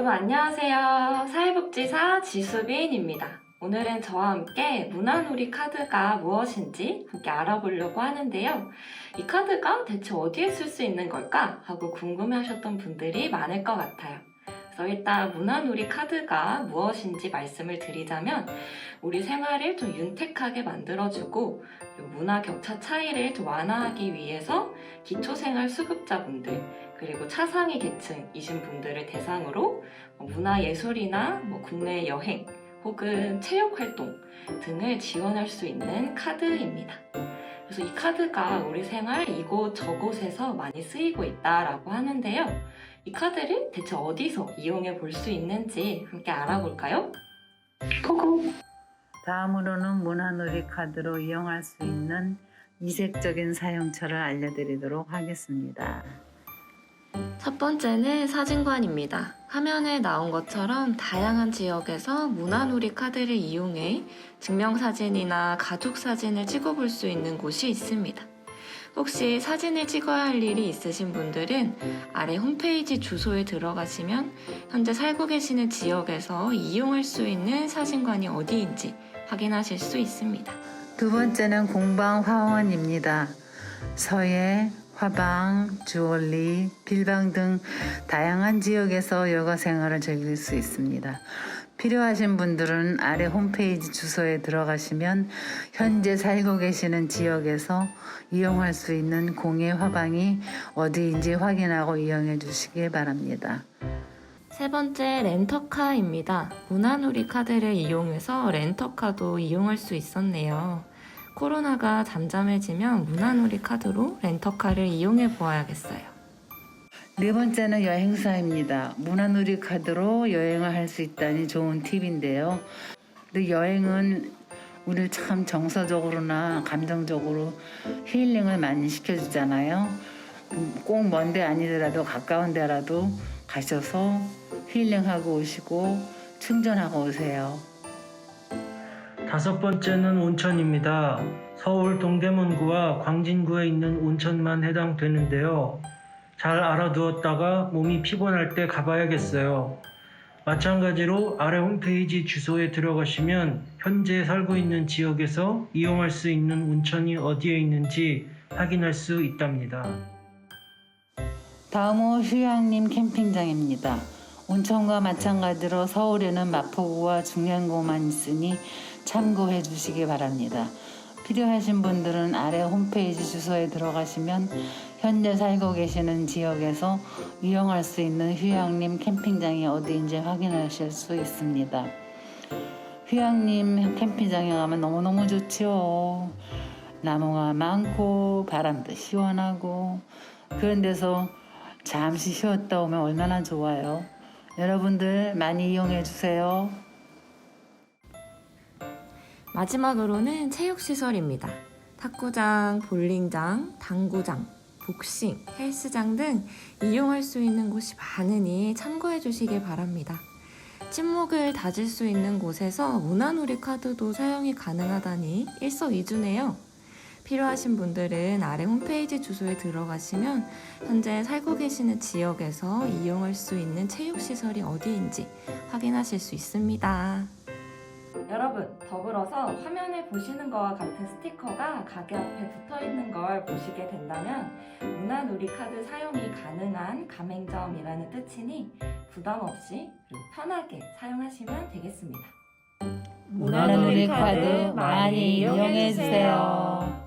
여러분 안녕하세요. 사회복지사 지수빈입니다. 오늘은 저와 함께 문화놀이 카드가 무엇인지 함께 알아보려고 하는데요. 이 카드가 대체 어디에 쓸 수 있는 걸까 하고 궁금해 하셨던 분들이 많을 것 같아요. 그래서 일단 문화놀이 카드가 무엇인지 말씀을 드리자면 우리 생활을 좀 윤택하게 만들어주고 문화 격차 차이를 좀 완화하기 위해서 기초생활 수급자분들 그리고 차상위 계층이신 분들을 대상으로 뭐 문화예술이나 뭐 국내 여행 혹은 체육활동 등을 지원할 수 있는 카드입니다. 그래서 이 카드가 우리 생활 이곳 저곳에서 많이 쓰이고 있다라고 하는데요. 이 카드를 대체 어디서 이용해 볼 수 있는지 함께 알아볼까요? 고고! 다음으로는 문화놀이 카드로 이용할 수 있는 이색적인 사용처를 알려드리도록 하겠습니다. 첫 번째는 사진관입니다. 화면에 나온 것처럼 다양한 지역에서 문화놀이 카드를 이용해 증명사진이나 가족사진을 찍어볼 수 있는 곳이 있습니다. 혹시 사진을 찍어야 할 일이 있으신 분들은 아래 홈페이지 주소에 들어가시면 현재 살고 계시는 지역에서 이용할 수 있는 사진관이 어디인지 확인하실 수 있습니다. 두 번째는 공방 화원입니다. 서예, 화방, 주얼리, 빌방 등 다양한 지역에서 여가 생활을 즐길 수 있습니다. 필요하신 분들은 아래 홈페이지 주소에 들어가시면 현재 살고 계시는 지역에서 이용할 수 있는 공예 화방이 어디인지 확인하고 이용해 주시기 바랍니다. 세 번째 렌터카입니다. 문화놀이 카드를 이용해서 렌터카도 이용할 수 있었네요. 코로나가 잠잠해지면 문화놀이 카드로 렌터카를 이용해 보아야겠어요. 네 번째는 여행사입니다. 문화놀이 카드로 여행을 할 수 있다니 좋은 팁인데요. 근데 여행은 우리를 참 정서적으로나 감정적으로 힐링을 많이 시켜주잖아요. 음, 꼭 먼데 아니더라도 가까운 데라도 가셔서 힐링하고 오시고 충전하고 오세요. 다섯 번째는 온천입니다. 서울 동대문구와 광진구에 있는 온천만 해당되는데요. 잘 알아두었다가 몸이 피곤할 때 가봐야겠어요. 마찬가지로 아래 홈페이지 주소에 들어가시면 현재 살고 있는 지역에서 이용할 수 있는 온천이 어디에 있는지 확인할 수 있답니다. 다음은 휴양림 캠핑장입니다. 온천과 마찬가지로 서울에는 마포구와 중량구만 있으니 참고해 주시기 바랍니다. 필요하신 분들은 아래 홈페이지 주소에 들어가시면 현재 살고 계시는 지역에서 이용할 수 있는 휴양림 캠핑장이 어디인지 확인하실 수 있습니다. 휴양림 캠핑장에 가면 너무너무 좋죠. 나무가 많고 바람도 시원하고 그런 데서 잠시 쉬었다 오면 얼마나 좋아요. 여러분들 많이 이용해 주세요. 마지막으로는 체육시설입니다. 탁구장, 볼링장, 당구장, 복싱, 헬스장 등 이용할 수 있는 곳이 많으니 참고해 주시길 바랍니다. 침묵을 다질 수 있는 곳에서 문화놀이 카드도 사용이 가능하다니 일석이주네요. 필요하신 분들은 아래 홈페이지 주소에 들어가시면 현재 살고 계시는 지역에서 이용할 수 있는 체육시설이 어디인지 확인하실 수 있습니다. 여러분, 더불어서 화면에 보시는 것과 같은 스티커가 가게 앞에 붙어 있는 걸 보시게 된다면 문화놀이 카드 사용이 가능한 가맹점이라는 뜻이니 부담 없이 편하게 사용하시면 되겠습니다. 문화놀이 카드 많이 이용해 주세요.